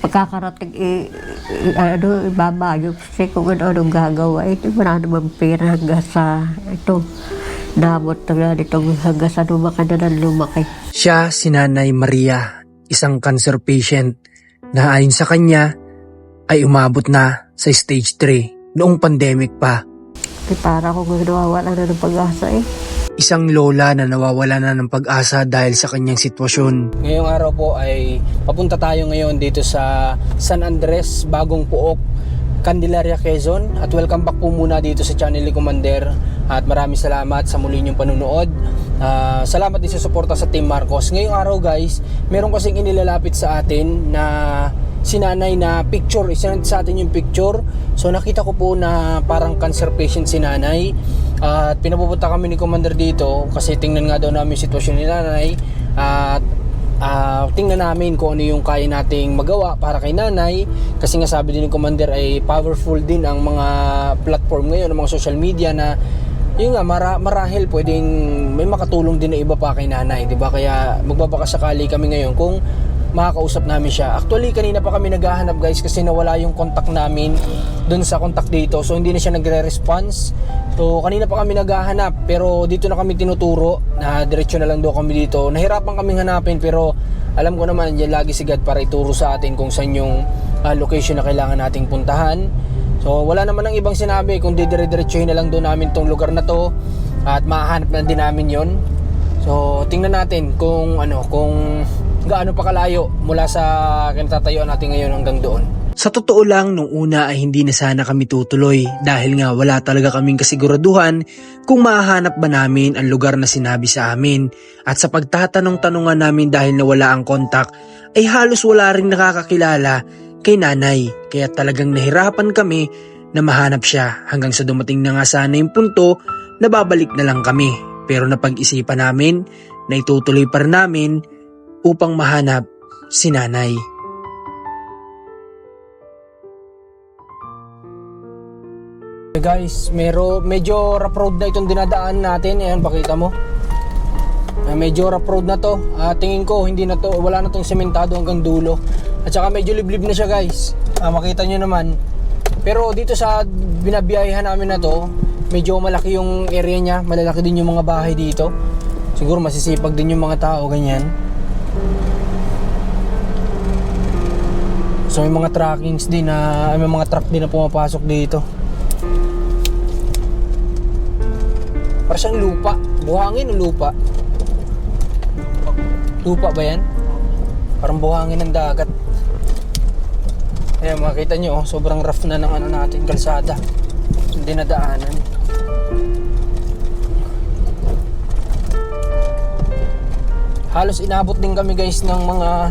pagkakarating i, i- ano, ibabayos kasi kung ano anong gagawa. Eh, wala naman pera hanggang sa ito. Namot na nga nitong hanggang sa lumaki na ng lumaki. Siya si Nanay Maria, isang cancer patient na ayon sa kanya ay umabot na sa stage 3 noong pandemic pa. Di para akong nawawala na ng pag-asa eh. Isang lola na nawawala na ng pag-asa dahil sa kanyang sitwasyon. Ngayong araw po ay papunta tayo ngayon dito sa San Andres, Bagong Puok, Candelaria, Quezon. At welcome back po muna dito sa channel ni Commander. At maraming salamat sa muli niyong panunood. Ah, salamat din sa suporta sa Team Marcos. Ngayong araw guys, meron kasing inilalapit sa atin na sinanay na picture, isinend sa atin yung picture. So nakita ko po na parang cancer patient si nanay. At pinapupunta kami ni Commander dito kasi tingnan nga daw namin yung sitwasyon ni nanay. At ah, tingnan namin kung ano yung kaya nating magawa para kay nanay. Kasi nga sabi din ni Commander ay powerful din ang mga platform ngayon, ang mga social media na yun nga, mara, marahil pwedeng may makatulong din na iba pa kay nanay, di ba? Kaya magbabakasakali kami ngayon kung makakausap namin siya. Actually, kanina pa kami naghahanap guys kasi nawala yung contact namin dun sa contact dito. So, hindi na siya nagre-response. So, kanina pa kami naghahanap pero dito na kami tinuturo na diretsyo na lang daw kami dito. Nahirapan kaming hanapin pero alam ko naman yan lagi si God para ituro sa atin kung saan yung ah, location na kailangan nating puntahan. So wala naman ang ibang sinabi kung didire-diretsuhin na lang doon namin tong lugar na to at mahanap na din namin yon. So tingnan natin kung ano kung gaano pa kalayo mula sa kinatatayuan natin ngayon hanggang doon. Sa totoo lang, nung una ay hindi na sana kami tutuloy dahil nga wala talaga kaming kasiguraduhan kung mahahanap ba namin ang lugar na sinabi sa amin. At sa pagtatanong-tanongan namin dahil nawala ang kontak, ay halos wala rin nakakakilala kay nanay. Kaya talagang nahirapan kami na mahanap siya hanggang sa dumating na nga sana yung punto na babalik na lang kami. Pero napag-isipan namin na itutuloy pa namin upang mahanap si nanay. Guys, mero, medyo rough road na itong dinadaan natin. Ayan, pakita mo. Ah, medyo rough road na to. Ah, tingin ko, hindi na to, wala na tong sementado hanggang dulo. At saka medyo liblib na siya guys. Ah, makita nyo naman. Pero dito sa binabiyahehan namin na to, medyo malaki yung area niya. Malalaki din yung mga bahay dito. Siguro masisipag din yung mga tao, ganyan. So may mga trackings din na, may mga truck din na pumapasok dito. Para siyang lupa. Buhangin o lupa? Lupa ba yan? Parang buhangin ng dagat. Ayan, makita nyo, oh, sobrang rough na ng ano natin, kalsada. Hindi na daanan. Halos inabot din kami guys ng mga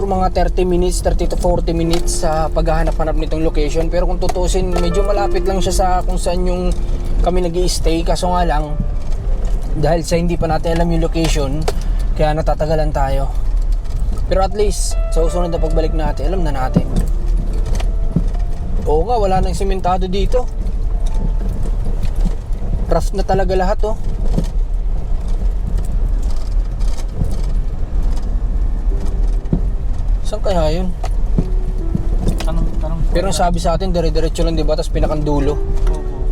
siguro mga 30 minutes, 30 to 40 minutes sa paghahanap-hanap nitong location. Pero kung tutusin, medyo malapit lang siya sa kung saan yung kami nag stay Kaso nga lang, dahil sa hindi pa natin alam yung location, kaya natatagalan tayo. Pero at least, sa usunod na pagbalik natin, alam na natin. Oo nga, wala nang simentado dito. Rough na talaga lahat oh. Kaya yun? Tanong, tanong. Pero ang sabi sa atin, dire-diretso lang, di ba? Tapos pinakandulo.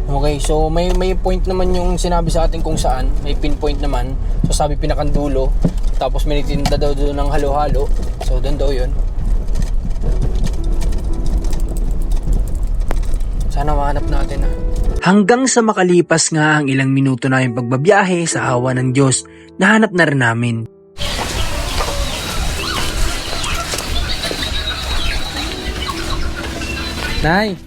Okay, so may may point naman yung sinabi sa atin kung saan. May pinpoint naman. So sabi pinakandulo. Tapos may nagtinda daw doon ng halo-halo. So doon daw yun. Sana mahanap natin ah. Hanggang sa makalipas nga ang ilang minuto na yung pagbabiyahe sa awa ng Diyos, nahanap na rin namin. Nay!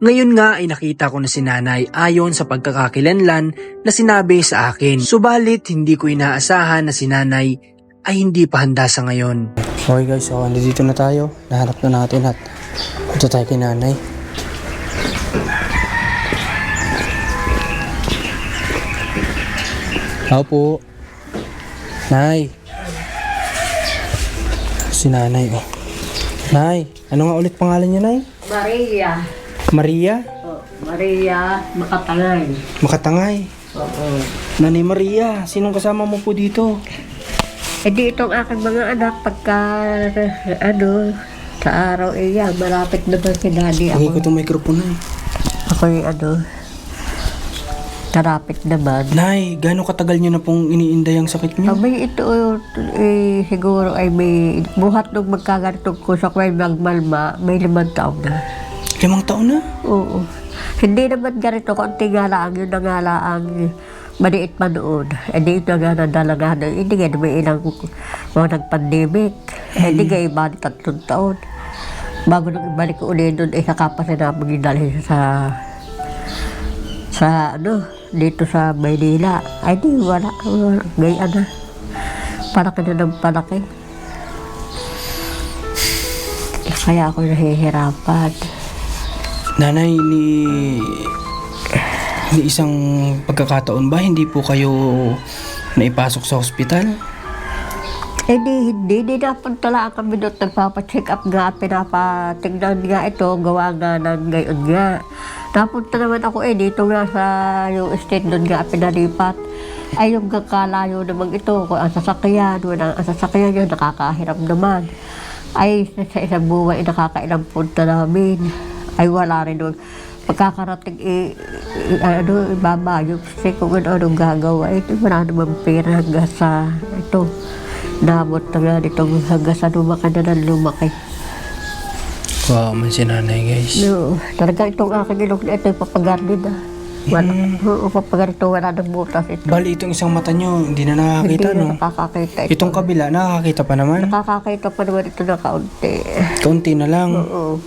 Ngayon nga ay nakita ko na si nanay ayon sa pagkakakilanlan na sinabi sa akin. Subalit hindi ko inaasahan na si nanay ay hindi pa handa sa ngayon. Okay guys, so dito na tayo. Nahanap na natin at punta tayo kay nanay. Ako po. Nay. Si nanay oh. Nay, ano nga ulit pangalan niya, Nay? Maria. Maria? Oh, Maria Makatangay. Makatangay. Oo. Nanay Maria, sinong kasama mo po dito? Eh di itong aking mga anak pagka ano, Sa araw eh yan, malapit naman si daddy. Lagay ko Ako, itong microphone na. ako yung ano, narapit naman. Nay, gaano katagal niyo na pong iniinday ang sakit niyo? Abay ito, eh, siguro ay may buhat nung magkaganitong ko sa kway magmalma, may limang taon na. Limang taon na? Oo. Hindi naman ganito, konti nga lang, yun na nga lang ang maliit pa noon. Eh di ito nga nadala nga na, hindi nga may ilang mga nag-pandemic. Eh hindi nga iba tatlong taon. Bago nang ibalik ko ulit doon, eh saka pa siya namin dalhin sa sa ano, dito sa Maynila. Ay di, wala, wala gaya na. Palaki na ng palaki. Kaya ako nahihirapan. Nanay, ni... ni isang pagkakataon ba, hindi po kayo naipasok sa ospital? Eh di, hindi, di napunta lang kami doon, nagpapacheck up nga, pinapatignan nga ito, gawa nga ng gayon nga. Napunta naman ako eh, dito nga sa yung estate doon nga pinalipat. Ay yung kakalayo naman ito, kung ang sasakyan, wala ang sasakyan yun, nakakahiram naman. Ay sa, sa isang buwan, eh, nakakailang punta namin. Ay wala rin doon. Pagkakarating, eh, eh, ano, ibaba, yung kasi kung ano, anong gagawa, eh, wala naman pera hanggang sa, ito, Nabot na nga nitong hanggang sa lumaki na ng lumaki. Wow, man si nanay guys. No, talaga itong aking ilong na ito, papagarnid ah. Wala, oo, papagarnid ito, wala ng butas ito. Bali, itong isang mata nyo, hindi na nakakita, Hindi na no? nakakakita ito. Itong kabila, nakakakita pa naman. Nakakakita pa naman ito na kaunti. Kaunti na lang. Oo.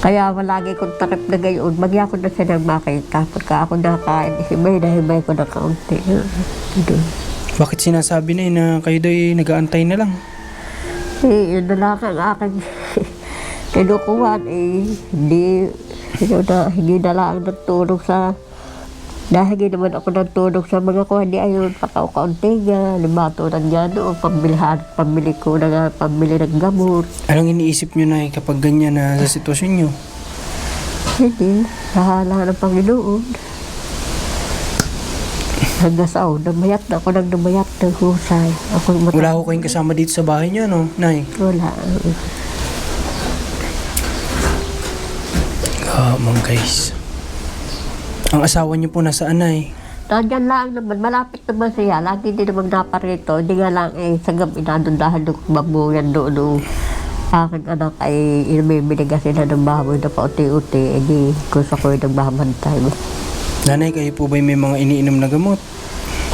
Kaya malagi kong takip na gayon, magya ko na siya nang makita. Pagka ako nakain, himay na himay ko na kaunti. Ito. Bakit sinasabi na yun na kayo daw ay nag-aantay na lang? Eh, yun na lang ang aking kinukuhan eh. Hindi, yun na, hindi na lang nagtulong sa dahil hindi naman ako nagtulong sa mga kuha di ayun, pakaw-kaunti nga, limato na nga noon, pambilihan, pambili ko na nga, pambili ng gamot. Anong iniisip nyo na kapag ganyan na sa sitwasyon nyo? Hindi, sahala ng Panginoon. Hanggang sa oh, namayat na ako nang namayat ng husay. Ako Wala ko kayong kasama dito sa bahay nyo, no? Nay? Wala. Kamang guys. Ang asawa nyo po nasaan, Nay? Nandiyan lang naman, malapit naman siya. Lagi din naman naparito. Hindi nga lang eh, sa gabi na doon dahil nung babuyan doon nung aking anak ay inamimiliga sila ng baboy na pauti-uti. Eh di, gusto ko yung nagbabantay. Nanay, kayo po ba may mga iniinom na gamot?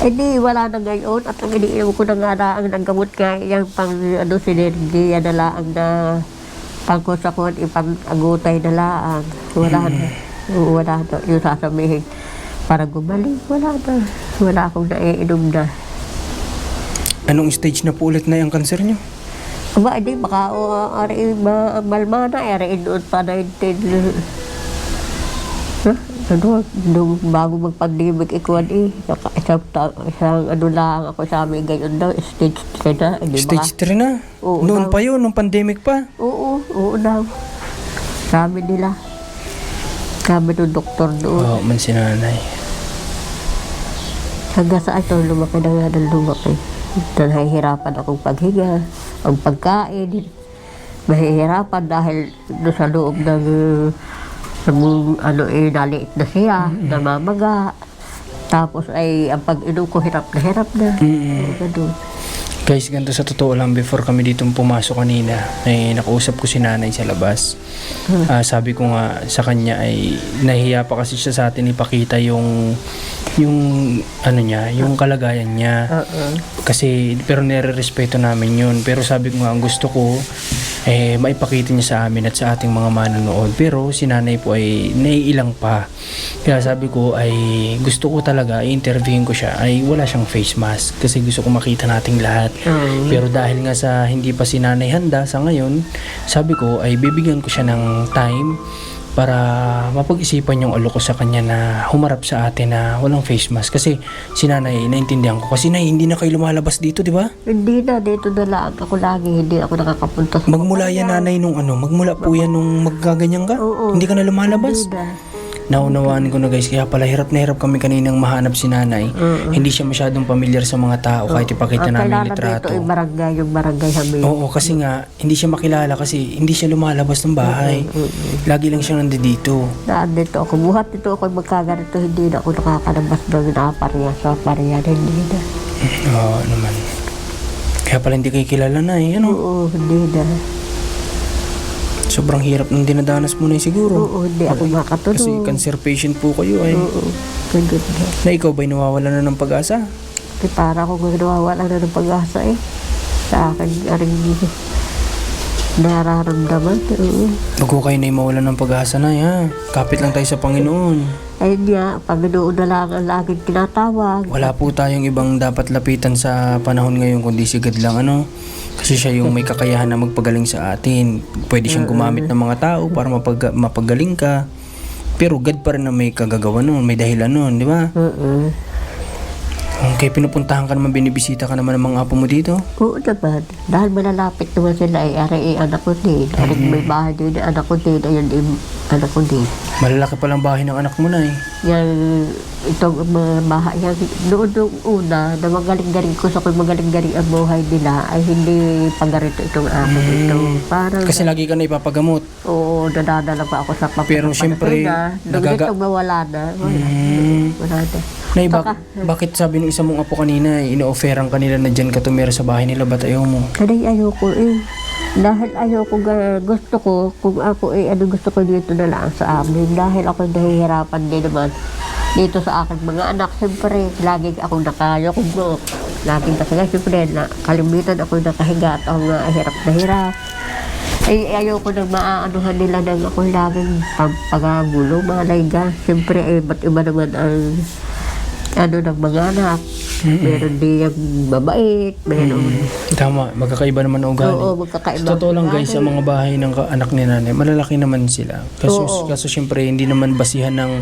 Eh di, wala na ngayon. At ang iniinom ko na nga na ang nanggamot nga yung pang ano, sinergiya na laang na pangkusakon, ipang agutay na laang. Wala na. Wala na. Yung sasabihin, para gumaling, wala na. Wala akong naiinom na. Anong stage na po ulit na yung cancer nyo? Aba, hindi, baka o ari ma malma na, ari doon pa 19. Huh? Ano, nung bago magpandemic ikuan eh, naka, isang, ta- isang ano lang ako sa amin ganyan daw, stage 3 na, hindi ba? Stage 3 na? Oo, Noon daw. pa yun, nung pandemic pa. Oo, oo daw. Sabi nila. Sabi ng doktor doon. Oo, man si nanay. Hanggang sa ito, lumaki na nga ng lumaki. Nahihirapan akong paghinga, ang pagkain. Mahihirapan dahil doon sa loob ng uh, ng, ano eh, naliit na siya, namamaga. Tapos ay ang pag-inom ko hirap na hirap na. Ganun. Guys, ganito sa totoo lang, before kami dito pumasok kanina, ay nakausap ko si nanay sa labas. Ah, sabi ko nga sa kanya ay nahihiya pa kasi siya sa atin ipakita yung yung ano niya, yung kalagayan niya. Oo. Kasi pero nire-respeto namin yun. Pero sabi ko nga ang gusto ko eh maipakita niya sa amin at sa ating mga manonood. Pero si nanay po ay naiilang pa. Kaya sabi ko ay gusto ko talaga i-interviewin ko siya ay wala siyang face mask kasi gusto ko makita nating lahat. Oo. Pero dahil nga sa hindi pa si nanay handa sa ngayon, sabi ko ay bibigyan ko siya ng time para mapag-isipan yung alo ko sa kanya na humarap sa atin na walang face mask. Kasi si nanay, naintindihan ko. Kasi nay, hindi na kayo lumalabas dito, di ba? Hindi na, dito na lang ako lagi. Hindi ako nakakapunta Magmula yan nanay nung ano, magmula po yan nung maggaganyan ka? Oo. Hindi ka na lumalabas? Hindi na. Naunawaan ko na guys, kaya pala hirap na hirap kami kaninang mahanap si nanay. Hindi siya masyadong pamilyar sa mga tao kahit ipakita Ang namin kailangan litrato. dito ay barangay, yung barangay kami. Oo, kasi nga, hindi siya makilala kasi hindi siya lumalabas ng bahay. Lagi lang siya nandito. Daan dito ako. Buhat dito ako magkaganito, hindi na ako nakakalabas ng naparya sa parya. Hindi na. Oo naman. Kaya pala hindi kayo kilala na eh. Ano? Oo, hindi na. Sobrang hirap ng dinadanas mo na eh, siguro. Oo, hindi ako makatulog. Kasi cancer patient po kayo ay. Oo, ganun na. Na ikaw ba'y nawawala na ng pag-asa? Kasi para ako nawawala na ng pag-asa eh. Sa akin, aring nararamdaman. Oo. Ko kayo na mawala ng pag-asa na ha. Kapit lang tayo sa Panginoon. Ayun nga, Panginoon na lang ang laging tinatawag. Wala po tayong ibang dapat lapitan sa panahon ngayon kundi si God lang ano. Kasi siya yung may kakayahan na magpagaling sa atin. Pwede siyang gumamit ng mga tao para mapag mapagaling ka. Pero God pa rin na may kagagawa nun, may dahilan nun, di ba? Oo. Okay, pinupuntahan ka naman, binibisita ka naman ng mga apo mo dito. Oo naman. Dahil malalapit naman sila ay aray ay anak ko din. Aring may bahay din ay anak ko din. Ayun yung anak ko din. Malalaki palang bahay ng anak mo na eh. Yan, itong mga bahay, yan, noon nung una, na magaling-galing ko sa kung magaling-galing ang buhay nila, ay hindi pagarito itong amin ito. Parang, Kasi lagi ka na ipapagamot. oo, nadadala pa ako sa papel. Pero syempre, Nung nagaga- itong mawala na, wala, Hmm. wala na. Nay, bak- bakit sabi ng isa mong apo kanina, eh, ino-offeran ka nila na dyan ka tumira sa bahay nila, ba't ayaw mo? Kanay ayoko eh. Dahil ayoko ga, gusto ko, kung ako eh, ano gusto ko dito na lang sa amin. Dahil ako nahihirapan din naman dito sa aking mga anak. Siyempre, lagi akong nakayoko mo. Laging kasi nga, siyempre, na, kalimitan ako nakahiga at ako nga hirap na hirap. Ay, ayoko nang maaanuhan nila nang ako laging pampagulo, malay ka. Siyempre, eh, ba't iba naman ang ano ng mga anak. Meron din yung mabait, meron Tama, magkakaiba naman ang ugali. Oo, magkakaiba. Sa totoo lang guys, sa mga bahay ng anak ni nanay, malalaki naman sila. Kaso, Oo. kaso syempre, hindi naman basihan ng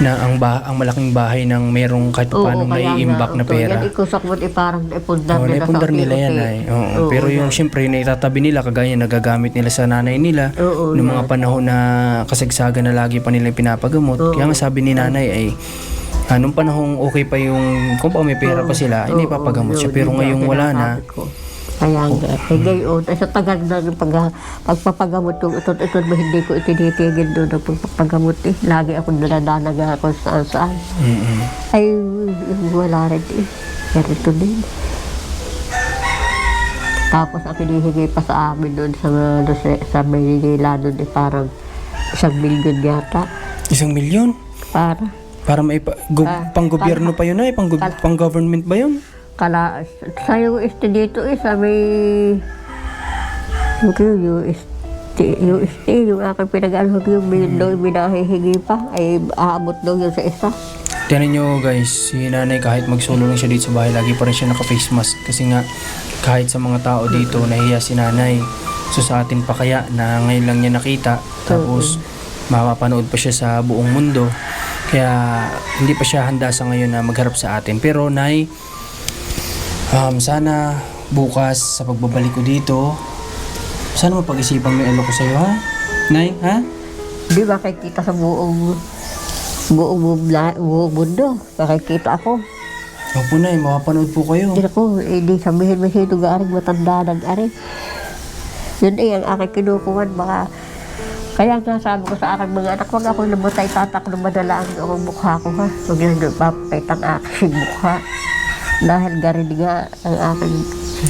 na ang bah ang malaking bahay ng merong kahit Oo, paano may imbak na oo, pera. Yan ikusok mo, eh, parang ipundar Oo, nila naipundar sa nila yan ay. Oo, Oo, pero yung yan. syempre na itatabi nila kagaya nagagamit nila sa nanay nila Oo, noong mga panahon na kasagsagan na lagi pa nila pinapagamot. Kaya nga sabi ni nanay ay ah, nung panahong okay pa yung kung pa may pera pa sila, hindi Oo, papagamot siya. yun, Pero yun ngayong wala na. Kaya nga, eh, ngayon, eh, sa tagal na ng pag, pagpapagamot yung ito, ito, mo, hindi ko itinitigil doon ang pagpapagamot eh. Lagi ako nga kung saan saan. mm Ay, wala rin eh. Ganito din. Tapos ang hinihingi pa sa amin doon sa, ano, sa, sa Maynila doon eh, parang isang milyon yata. isang milyon. Para. Para may pa, go, Ah, pang gobyerno pa yun ay, pang, go- pang government ba yun? Kala, sa UST dito eh, sa may, yung UST, UST, yung aking pinag-alhog yung million daw, yung minahihingi pa, ay aabot daw yun sa isa. Tiyanin nyo guys, si nanay kahit magsolo lang siya dito sa bahay, lagi pa rin siya naka-face mask. Kasi nga, kahit sa mga tao dito, nahiya si nanay. So sa atin pa kaya na ngayon lang niya nakita, tapos mapapanood pa siya sa buong mundo. Kaya hindi pa siya handa sa ngayon na magharap sa atin. Pero nay, um, sana bukas sa pagbabalik ko dito, sana mapag-isipan mo yung ano ko sa'yo ha? Nay, ha? Di ba kita sa buong, buong, bumla- buong mundo, makikita ako. Opo nay, makapanood po kayo. Hindi ko, hindi sabihin mo sino gaaring matanda ng ari. Yun eh, ang aking kinukuhan, baka kaya nga sabi ko sa aking mga anak, huwag ako namatay tatak na madala ang ang mukha ko ha. Huwag lang nagpapakit ang aking mukha. Dahil garin nga ang aking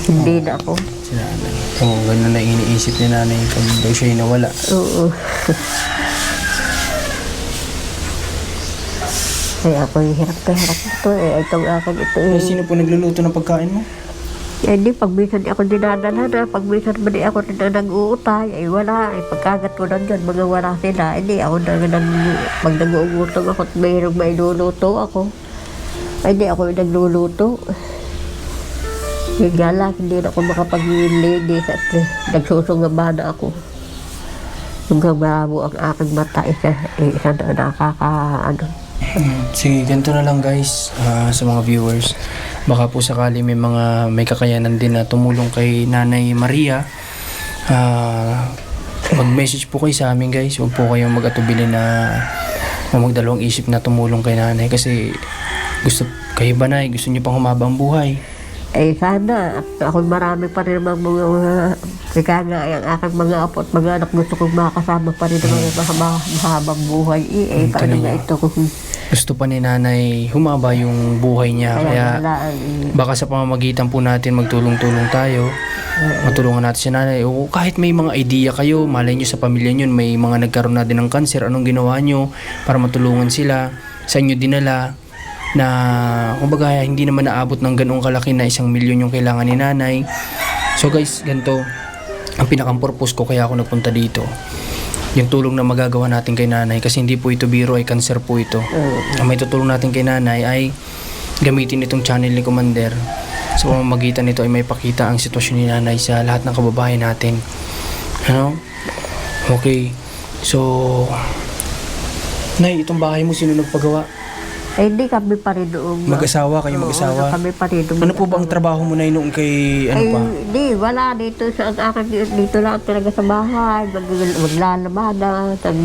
hindi na ako. Si nanay. Oo, ganun na iniisip ni nanay pag daw siya nawala. Oo. Kaya ako yung hirap na hirap ito eh. Itong akin ito eh. Eh, sino po nagluluto ng pagkain mo? Eh, di, pag minsan ako dinadala na, pag minsan ba di ako na nag-uutay, ay wala, ay pagkagat ko nandyan, mga wala sila, hindi ako na, nag, pag nag-uutang ako at mayroong may luluto ako, ay di ako yung nagluluto. Yun nga lang, hindi na ako makapag-ladies at eh, nagsusungaba na ako. Hanggang malabo ang aking mata, isa, isa na nakaka, ano, Sige, ganito na lang guys ah, sa mga viewers. Baka po sakali may mga may kakayanan din na tumulong kay Nanay Maria. Ah, mag-message po kayo sa amin guys. Huwag po kayong mag-atubili na na magdalawang isip na tumulong kay nanay kasi gusto kayo ba nay gusto niyo pang humaba ang buhay Eh sana, ako marami pa rin mga mga, kaya nga, yung aking mga apo at mga anak gusto kong makasama pa rin ng mga mahaba- mahabang buhay. Eh, eh paano nga ito kung gusto pa ni nanay humaba yung buhay niya. Kaya eh. baka sa pamamagitan po natin magtulong-tulong tayo. Matulungan natin si nanay. O kahit may mga idea kayo malay nyo sa pamilya nyo may mga nagkaroon na din ng cancer anong ginawa nyo para matulungan sila? Sa inyo dinala na kumbaga hindi naman naabot ng ganoong kalaki na isang milyon yung kailangan ni nanay. So guys ganito ang pinakang purpose ko kaya ako nagpunta dito yung tulong na magagawa natin kay nanay kasi hindi po ito biro ay cancer po ito. Ang may tutulong natin kay nanay ay gamitin itong channel ni Commander. Sa pamamagitan nito ay may pakita ang sitwasyon ni nanay sa lahat ng kababayan natin. Ano? Okay. So Nay, itong bahay mo sino nagpagawa? Eh, hindi kami pa rin doon. Mag-asawa kayo, Oo, mag-asawa? kami pa rin doon. Ano po bang trabaho mo na noon kay ano Ay, pa? hindi, wala dito sa ang akin dito lang talaga sa bahay, mag, maglalabada, tag,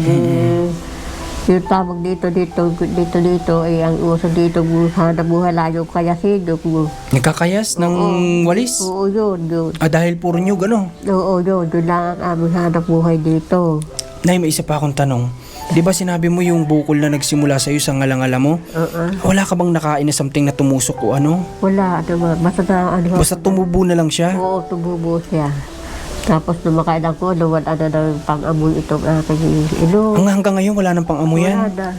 yung tawag dito, dito, dito, dito, ay ang uso dito, hanap buhay layo kaya sidok mo. Nagkakayas ng walis? Oo, yun, yun. Ah, dahil puro nyug, ano? Oo, yun, yun lang ang aming hanap buhay dito. Nay, may isa pa akong tanong. Di ba sinabi mo yung bukol na nagsimula sa'yo sa ngalangala mo? Oo, Wala ka bang nakain na something na tumusok o ano? wala, ano ba, basta na, ano, Basta tumubo na lang siya? oo, tumubo siya. Tapos nung makailan ko, nawala na ng pang-amoy itong aking ino. Ang hanggang ngayon wala nang pang-amoy Wala yan? na.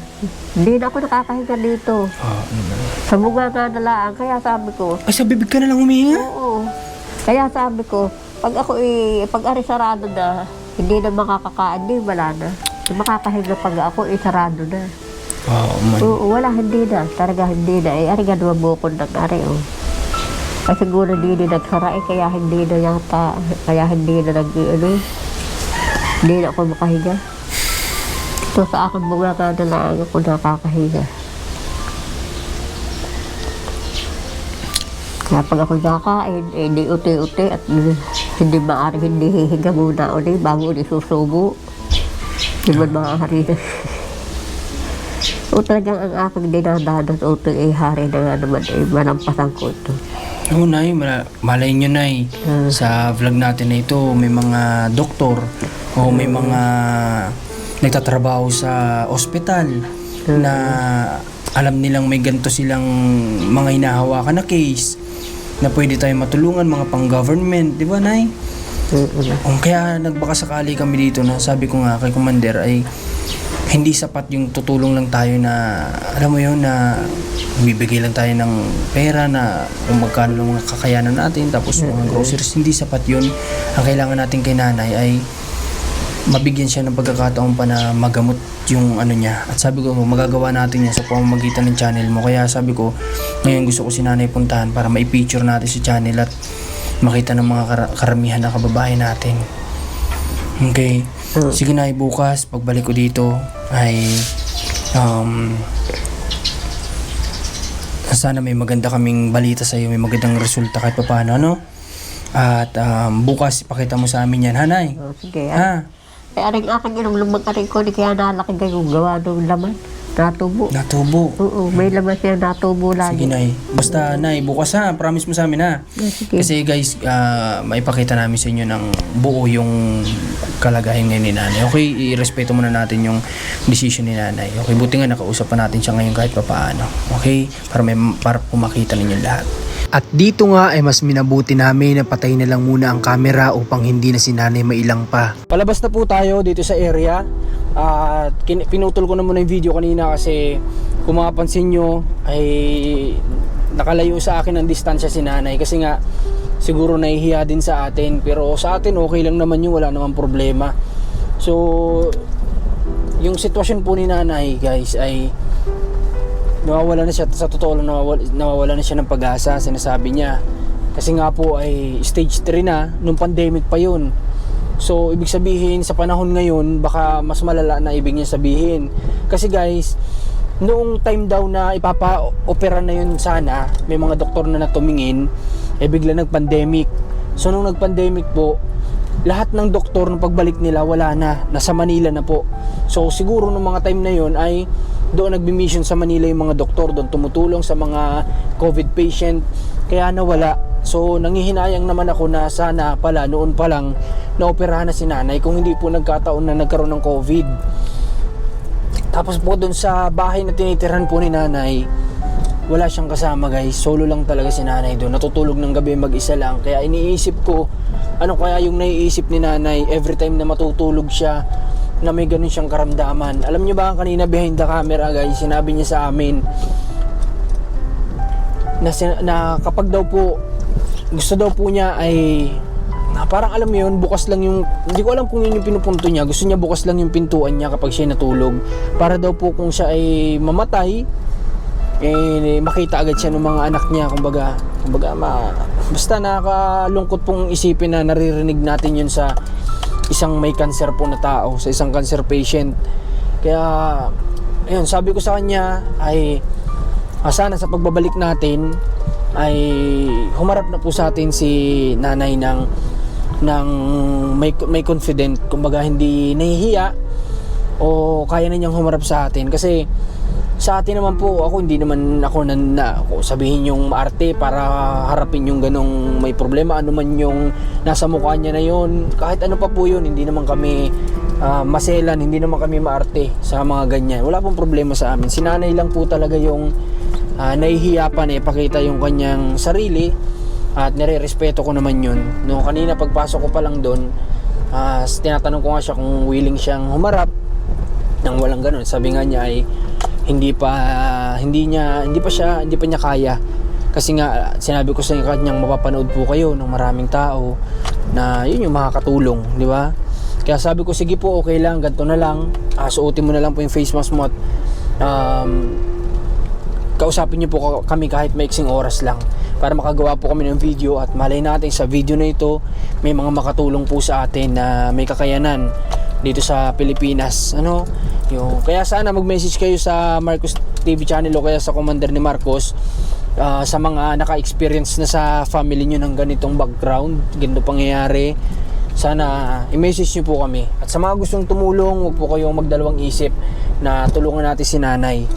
Hindi na ako nakakahinga dito. Ah, na. Sa bunga nga na lang. Kaya sabi ko, Ay, sa bibig ka na lang humihinga? oo. Kaya sabi ko, pag ako i pag ari sarado na, hindi na makakakain, di wala na. Makakahinga pag ako i sarado na. Oo, man. Oo, wala, hindi na. Talaga hindi na. Eh, ari nga naman bukod ng ari, oh. Kasi siguro hindi na nagsara eh, kaya hindi na yata, kaya hindi na nag, ano, hindi na ako makahinga. Ito sa akin mga na lang ako nakakahinga. Kaya pag ako nakain, eh, di uti-uti at uh, hindi maaaring hindi hihiga muna ulit bago ulit susubo. Hindi man maaari na. O talagang ang aking dinadanas o ito ay hari na nga naman ay manampasan ko ito. Oo, Nay. Mala- malay nyo, Nay. Ah. Sa vlog natin na ito, may mga doktor o may mga nagtatrabaho sa ospital na alam nilang may ganito silang mga hinahawakan na case na pwede tayo matulungan, mga pang-government. Di ba, Nay? Mm-mm. Um, kaya nagbaka sakali kami dito na sabi ko nga kay Commander ay hindi sapat yung tutulong lang tayo na alam mo yun na bibigay lang tayo ng pera na kung magkano lang mga kakayanan natin. Tapos mga groceries hindi sapat yun. Ang kailangan natin kay nanay ay mabigyan siya ng pagkakataon pa na magamot yung ano niya. At sabi ko magagawa natin yan sa pamamagitan ng channel mo. Kaya sabi ko ngayon gusto ko si nanay puntahan para ma-feature natin si channel at makita ng mga kara- karamihan na kababayan natin okay Mm. sige na bukas pagbalik ko dito ay um, sana may maganda kaming balita sa iyo may magandang resulta kahit paano ano at um, bukas ipakita mo sa amin yan hanay O, sige. ha Ay, aring aking inong lumang aring ko, di kaya nalaki kayong gawa ng laman. Natubo. natubo Oo, may laman siya natubo lagi. sige nay basta nay bukas ha promise mo sa amin ha Sige. Kasi guys, ah, maipakita namin sa inyo ng buo yung kalagayan ngayon ni nanay. Okay, i-respeto muna natin yung decision ni nanay. Okay, buti nga nakausap pa natin siya ngayon kahit pa paano. Okay, para, may, para pumakita ninyo lahat. At dito nga ay mas minabuti namin na patay na lang muna ang camera upang hindi na si nanay mailang pa. Palabas na po tayo dito sa area. At kin- pinutol ko na muna yung video kanina kasi kung mapapansin nyo ay nakalayo sa akin ang distansya si nanay kasi nga siguro nahihiya din sa atin pero sa atin okay lang naman yun wala namang problema so yung sitwasyon po ni nanay guys ay nawawala na siya. Sa totoo lang nawawala, nawawala na siya ng pag-asa sinasabi niya. Kasi nga po ay stage 3 na nung pandemic pa yun. So ibig sabihin sa panahon ngayon baka mas malala na ibig niya sabihin. Kasi guys noong time daw na ipapa-opera na yun sana may mga doktor na natumingin eh bigla nag-pandemic. So nung nag-pandemic po lahat ng doktor ng pagbalik nila wala na. Nasa Manila na po. So siguro nung mga time na yun ay doon nagbi-mission sa Manila yung mga doktor doon tumutulong sa mga COVID patient. Kaya nawala. So nangihinayang naman ako na sana pala noon pa lang naoperahan na si nanay kung hindi po nagkataon na nagkaroon ng COVID. Tapos po doon sa bahay na tinitirhan po ni nanay wala siyang kasama guys. Solo lang talaga si nanay doon. Natutulog ng gabi mag-isa lang. Kaya iniisip ko ano kaya yung naiisip ni nanay? Every time na matutulog siya na may ganun siyang karamdaman. Alam niyo ba kanina behind the camera guys sinabi niya sa amin na, na kapag daw po gusto daw po niya ay na parang alam mo yun, bukas lang yung hindi ko alam kung yun yung pinupunto niya. Gusto niya bukas lang yung pintuan niya kapag siya natulog. Para daw po kung siya ay mamatay eh makita agad siya ng mga anak niya. Kumbaga kumbaga ma, basta nakakalungkot pong isipin na naririnig natin yun sa isang may cancer po na tao sa isang cancer patient. Kaya ayun sabi ko sa kanya ay ah, sana sa pagbabalik natin ay humarap na po sa atin si nanay ng ng may may confident. Kumbaga hindi nahihiya o kaya na niyang humarap sa atin. Kasi sa atin naman po ako hindi naman ako na, na ako sabihin yung maarte para harapin yung ganong may problema. Ano man yung nasa mukha niya na yun kahit ano pa po yun hindi naman kami ah, maselan hindi naman kami maarte sa mga ganyan. Wala pong problema sa amin. Sinanay lang po talaga yung uh, nahihiya pa na ipakita yung kanyang sarili at nire-respeto ko naman yun. No kanina pagpasok ko pa lang doon ah, tinatanong ko nga siya kung willing siyang humarap. Nang walang ganun sabi nga niya ay hindi pa hindi niya hindi pa siya hindi pa niya kaya. Kasi nga sinabi ko sa kanyang mapapanood po kayo ng maraming tao na yun yung makakatulong di ba? Kaya sabi ko sige po okay lang ganito na lang. Ah, suotin mo na lang po yung face mask mo at um, kausapin niyo po kami kahit maiksing oras lang para makagawa po kami ng video at malay natin sa video na ito may mga makatulong po sa atin na may kakayanan dito sa Pilipinas. Ano yung kaya sana mag-message kayo sa Marcos TV channel o kaya sa Commander ni Marcos ah, sa mga naka-experience na sa family nyo ng ganitong background ganito pangyayari. Sana i-message nyo po kami. At sa mga gustong tumulong huwag po kayong magdalawang isip na tulungan natin si nanay.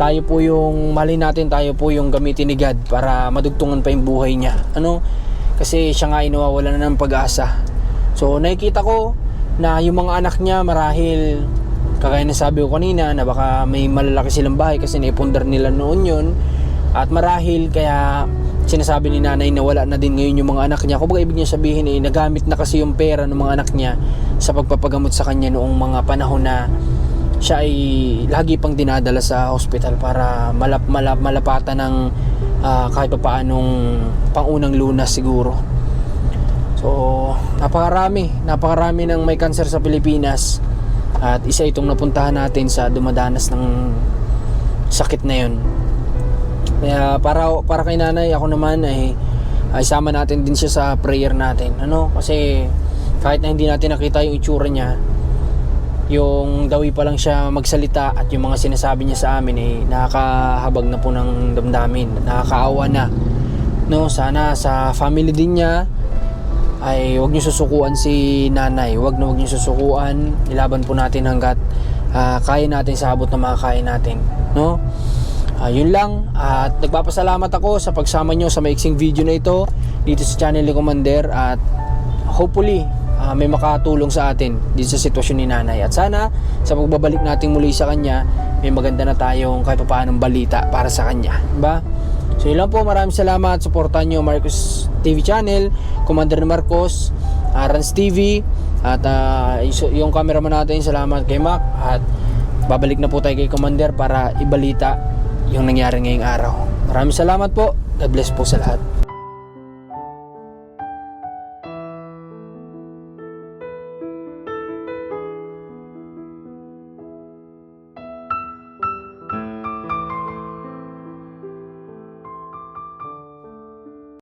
Tayo po yung mali natin tayo po yung gamitin ni God para madugtungan pa yung buhay niya. Ano? Kasi siya nga ay nawawala na ng pag-asa. So nakikita ko na yung mga anak niya marahil kagaya na sabi ko kanina na baka may malalaki silang bahay kasi naipundar nila noon yun. At marahil kaya sinasabi ni nanay na wala na din ngayon yung mga anak niya. Kumbaga ibig niya sabihin eh nagamit na kasi yung pera ng mga anak niya sa pagpapagamot sa kanya noong mga panahon na siya ay lagi pang dinadala sa hospital para malap, malap, malapatan ng ah, kahit pa paanong pangunang lunas siguro. So, napakarami, napakarami ng may cancer sa Pilipinas at isa itong napuntahan natin sa dumadanas ng sakit na yun. Kaya para, para kay nanay, ako naman ay, ay sama natin din siya sa prayer natin. Ano? Kasi kahit na hindi natin nakita yung itsura niya, yung dawi pa lang siya magsalita at yung mga sinasabi niya sa amin eh nakakahabag na po ng damdamin nakakaawa na no sana sa family din niya ay wag niyo susukuan si nanay. Wag na wag niyo susukuan. Ilaban po natin hanggat ah, kaya natin sa na makakaya natin no? Ah, yun lang. At nagpapasalamat ako sa pagsama nyo sa maiksing video na ito dito sa channel ni Commander at hopefully ah, may makatulong sa atin dito sa sitwasyon ni nanay. At sana sa pagbabalik natin muli sa kanya may maganda na tayong kahit paanong balita para sa kanya ba so yun lang po. Maraming salamat. Suportahan nyo Marcos TV channel Commander Marcos uh, Rans TV at ah, yung- yung cameraman natin. Salamat kay Mac. At babalik na po tayo kay Commander para ibalita yung nangyari ngayong araw. Maraming salamat po. God bless po sa lahat